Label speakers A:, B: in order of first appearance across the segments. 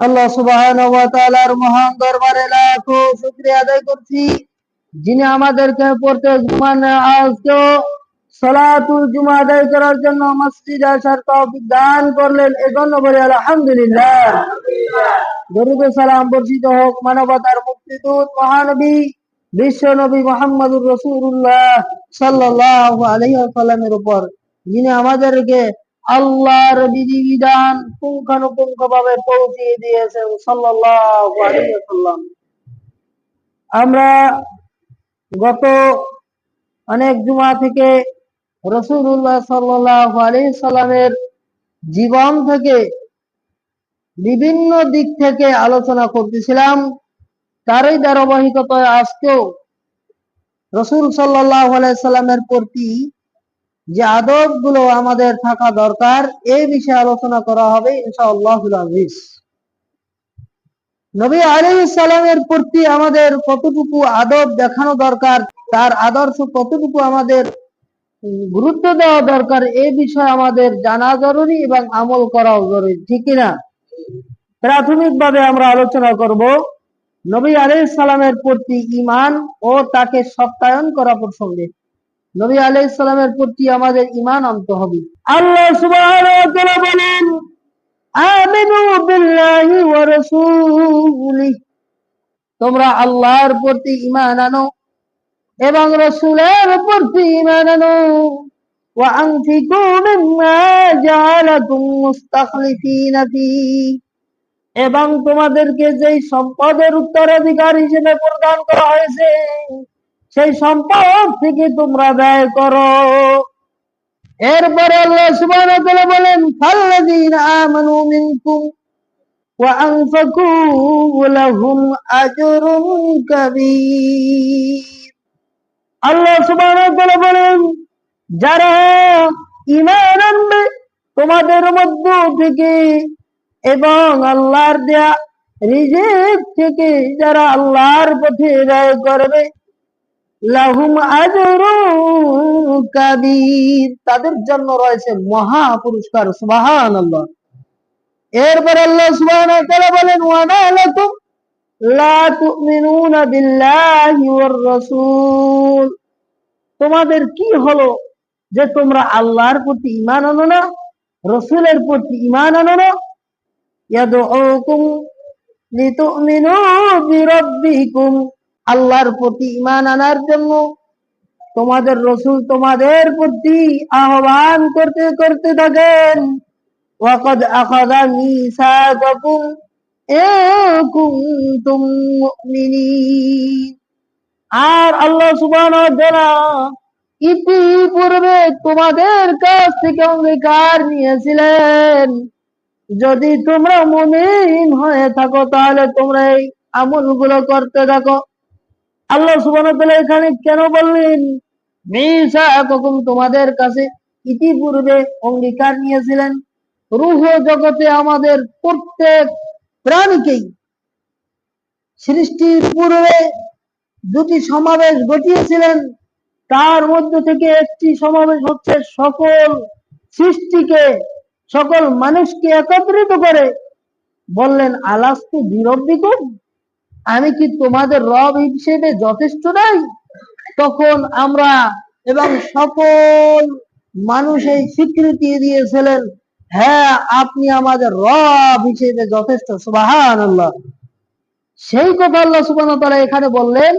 A: আল্লাহ তাআলার মহান দরবারে লাখো শুক্রিয়া আদায় করছি। যিনি আমাদেরকে জুমান আজকেও সালাতুল জুমা আদায় করার জন্য মসজিদ আসার তৌফিক দান করলেন এজন্য বলি আলহামদুলিল্লাহ। দরুদ সালাম বর্ষিত হোক মানবতার মুক্তিদূত মহানবী বিশ্ব নবী মোহাম্মদুর রসুল্লাহ সাল্লাল্লাহু আলাইহি ওয়াসাল্লামের উপর, যিনি আমাদেরকে আল্লাহর বিধিবিধান পুঙ্খানুপুঙ্খ ভাবে পৌঁছিয়ে দিয়েছেন ওয়াসাল্লাম। আমরা গত অনেক জুমা থেকে রসুল্লাহ সাল্লাল্লাহু আলাইহি সাল্লামের জীবন থেকে বিভিন্ন দিক থেকে আলোচনা করতেছিলাম, তারই ধারাবাহিকতায় আজকেও রসুল সাল্লাহ আলাই সাল্লামের প্রতি যে আদবগুলো আমাদের থাকা দরকার এই বিষয়ে আলোচনা করা হবে ইনশাআল্লাহ আজিজ। নবী সালামের প্রতি আমাদের কতটুকু আদব দেখানো দরকার, তার আদর্শ কতটুকু আমাদের গুরুত্ব দেওয়া দরকার এই বিষয়ে আমাদের জানা জরুরি এবং আমল করাও জরুরি, ঠিক কিনা প্রাথমিকভাবে আমরা আলোচনা করব নবী আলাইহিস সালামের প্রতি ঈমান ও তাকে সত্যায়ন করা প্রসঙ্গে। নবী আলাইহিস সালামের প্রতি আমাদের ঈমান আনতে হবে। আল্লাহ বলেন, আমিনু বিল্লাহি ওয়া তোমরা আল্লাহর প্রতি ঈমান আনো এবং রাসূলের প্রতি ঈমান আনো। ওয়া আনফিকু মিম্মা মুস্তাখলিফিনা এবং তোমাদেরকে যেই সম্পদের উত্তরাধিকার হিসেবে প্রদান করা হয়েছে সেই সম্পদ থেকে তোমরা ব্যয় করো। এরপরে আল্লাহ সুবহানাহু ওয়া তাআলা বলেন ফাল্লাযীনা আমানু মিনকুম ওয়া আনফাকু লাহুম আজরুন কাবীর। আল্লাহ সুবহানাহু তাআলা বলেন, যারা ঈমান আনবে তোমাদের মধ্য থেকে এবং আল্লাহর দেয়া রিজিক থেকে যারা আল্লাহর পথে ব্যয় করবে লাহুম কাবীর। তাদের জন্য রয়েছে মহা পুরস্কার সুবহানাল্লাহ। এরপর আল্লাহ সুবহানাহু ওয়া তাআলা বলেন ওয়া মা লাকুম লা তুমিনুনা বিল্লাহি ওয়ার রাসূল। তোমাদের কি হলো যে তোমরা আল্লাহর প্রতি ঈমান আনো না, রসুলের প্রতি ঈমান আনো না? ইয়াদউকুম লিতুমিনু বিরাব্বিকুম। আল্লাহর প্রতি ইমান আনার জন্য তোমাদের রসুল তোমাদের প্রতি আহ্বান করতে করতে থাকেন। আখাযা মিসাকাকুম ইন কুনতুম মুমিনিন। আর আল্লাহ সুবহানাহু ওয়া তাআলা ইতিপূর্বে তোমাদের কাছ থেকে অঙ্গীকার নিয়েছিলেন। যদি তোমরা মুমিন হয়ে থাকো, তাহলে তোমরা এই আমলগুলো করতে থাকো। আল্লাহ তাআলা এখানে কেন বললেন? মিসাকাকুম তোমাদের কাছে ইতিপূর্বে অঙ্গীকার নিয়েছিলেন। রূহ জগতে আমাদের প্রত্যেক প্রাণীকেই সৃষ্টির পূর্বে দুটি সমাবেশ ঘটিয়েছিলেন। তার মধ্য থেকে একটি সমাবেশ হচ্ছে সকল সৃষ্টিকে, সকল মানুষকে একত্রিত করে বললেন, আলাস্তু বিরব্বিকুম? আমি কি তোমাদের রব হিসেবে যথেষ্ট নাই? তখন আমরা এবং সকল মানুষ এই স্বীকৃতি দিয়েছিলেন হ্যাঁ আপনি আমাদের রব হিসেবে যথেষ্ট সুবাহান সেই কথা আল্লাহ সুবাহ এখানে বললেন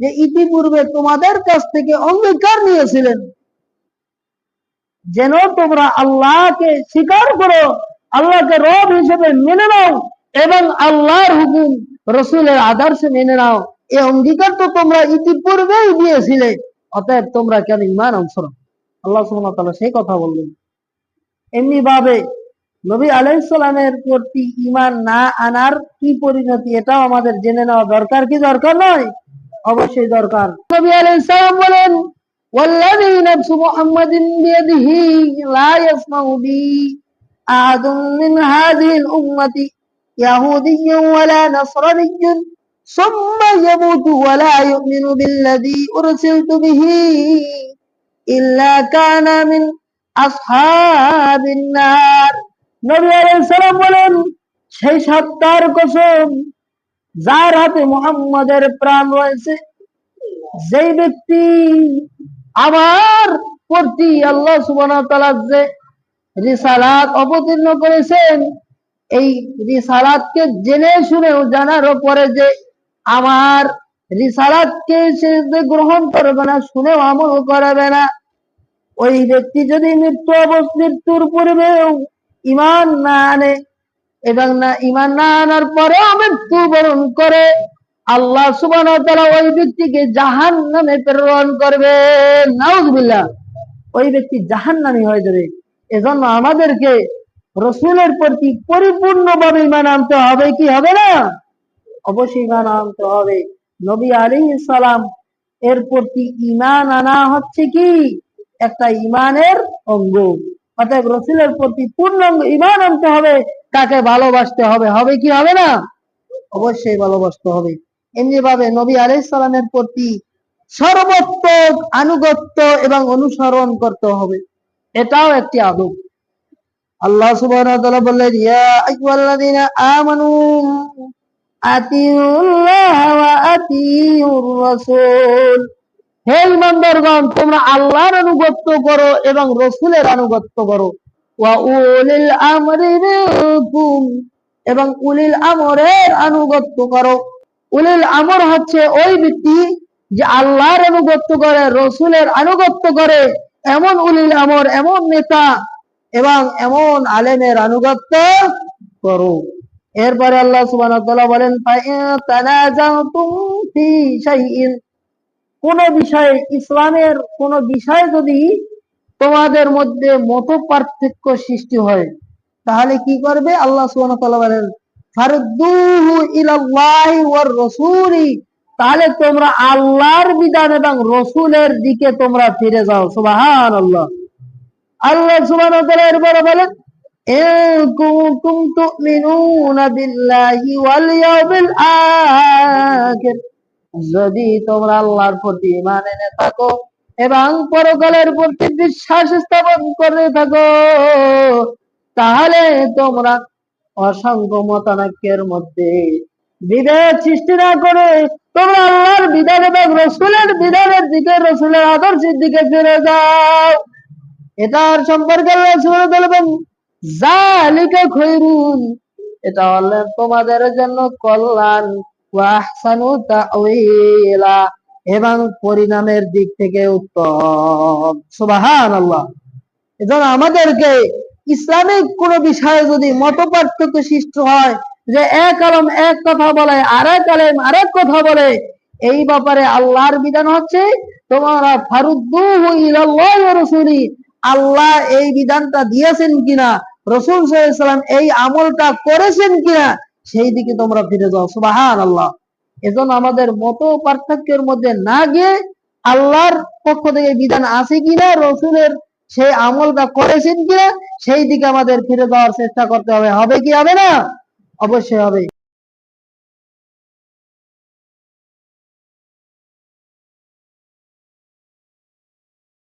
A: যে, ইতিপূর্বে তোমাদের কাছ থেকে অঙ্গীকার নিয়েছিলেন। যেন তোমরা আল্লাহকে স্বীকার করো, আল্লাহকে রব হিসেবে মেনে নাও এবং আল্লাহর হুকুম রসুলের আদর্শে মেনে নাও এই অঙ্গীকার তো তোমরা ইতিপূর্বেই দিয়েছিলে অতএব তোমরা কেন ইমান অংশ আল্লাহ সুবহানাহু সেই কথা বললেন এমনি ভাবে নবী আলাইসালামের প্রতি ইমান না আনার কি পরিণতি এটাও আমাদের জেনে নেওয়া দরকার কি দরকার নয় অবশ্যই দরকার নবী আলাইসালাম বলেন والذي نفس محمد بيده لا يسمع بي أحد من هذه الأمة يهودي ولا نصراني ثم يموت ولا يؤمن بالذي أرسلت به إلا كان من أصحاب النار নবী আলাইহিস সালাম বলেন সেই সত্তার কসম যার হাতে মোহাম্মদের প্রাণ রয়েছে যেই ব্যক্তি আমার প্রতি আল্লাহ সুবহানাহু ওয়া তাআলা যে রিসালাত অবতীর্ণ করেছেন এই রিসালাতকে জেনে শুনেও জানার পরে যে আমার রিসালাতকে সে গ্রহণ করবে না, শুনেও আমল করবে না। ওই ব্যক্তি যদি মৃত্যু অবস্থ, মৃত্যুর পূর্বেও ইমান না আনে এবং না ইমান না আনার পরেও মৃত্যু বরণ করে, আল্লাহ ওয়া তাআলা ওই ব্যক্তিকে জাহান্নামে প্রেরণ করবে। নাউজুবিল্লাহ। ওই ব্যক্তি জাহান্নামী হয়ে যাবে। এজন্য আমাদেরকে রসুলের প্রতি পরিপূর্ণভাবে ইমান আনতে হবে কি হবে না? অবশ্যই ইমান আনতে হবে। নবী আলী সালাম এর প্রতি ইমান আনা হচ্ছে কি? একটা ইমানের অঙ্গ। অতএব রসুলের প্রতি পূর্ণ ইমান আনতে হবে, তাকে ভালোবাসতে হবে। হবে কি হবে না? অবশ্যই ভালোবাসতে হবে। এমনি ভাবে নবী আলাইহিস সালামের প্রতি সর্বোত্তম আনুগত্য এবং অনুসরণ করতে হবে। এটাও একটি আদব। আল্লাহ সুবহানাহু ওয়া তাআলা বললেন, ইয়া আইয়ুহাল্লাযীনা আমানু, আতিউল্লাহ ওয়া আতিউর রাসূল হে ইমানদারগণ তোমরা আল্লাহর করো এবং করো। ওয়া উলিল আমরি মিনকুম, এবং উলিল আমরের আনুগত্য করো। উলিল আমর হচ্ছে ওই ব্যক্তি যে আল্লাহর আনুগত্য করে, রসুলের আনুগত্য করে। এমন উলিল আমর, এমন নেতা এবং এমন আলেমের আনুগত্য করো। এরপরে আল্লাহ তাআলা বলেন কোন বিষয়ে, ইসলামের কোন বিষয়ে যদি তোমাদের মধ্যে মত পার্থক্য সৃষ্টি হয়, তাহলে কি করবে? আল্লাহ বলেন তাহলে তোমরা আল্লাহর বিধান এবং রসুলের দিকে তোমরা ফিরে যাও। সুবহানাল্লাহ। আল্লাহ আল্লাহ সুবান বলেন যদি তোমরা আল্লাহর প্রতি মানে এনে থাকো এবং পরকালের প্রতি বিশ্বাস স্থাপন করে থাকো, তাহলে তোমরা অসংখ্য মতানাক্যের মধ্যে বিধায়ের সৃষ্টি না করে তোমরা আল্লাহর বিধান এবং রসুলের বিধানের দিকে, রসুলের আদর্শের দিকে ফিরে যাও। এটার সম্পর্কে আল্লাহ ওয়া তাআলা বলেন এটা হলে তোমাদের জন্য কল্যাণ। ওয়াহসানু তাউইলা এবং পরিণামের দিক থেকে উত্তম। সুবহানাল্লাহ। এজন্য আমাদেরকে ইসলামিক কোন বিষয়ে যদি মত পার্থক্য সৃষ্টি হয়, যে এক আলম এক কথা বলে আর এক আলেম আরেক কথা বলে, এই ব্যাপারে আল্লাহর বিধান হচ্ছে, তোমরা ফারুদ্দুহু ইলাল্লাহি ওয়া রাসূলি আল্লাহ এই বিধানটা দিয়েছেন কিনা? রসুল সাল্লাম এই আমলটা করেছেন কিনা? সেই দিকে তোমরা ফিরে যাও। সুবাহান আল্লাহ এজন্য আমাদের মত পার্থক্যের মধ্যে না গিয়ে আল্লাহর পক্ষ থেকে বিধান আছে কিনা, রসুলের সেই আমলটা করেছেন কিনা, সেই দিকে আমাদের ফিরে যাওয়ার চেষ্টা করতে হবে। হবে কি হবে না? অবশ্যই হবে।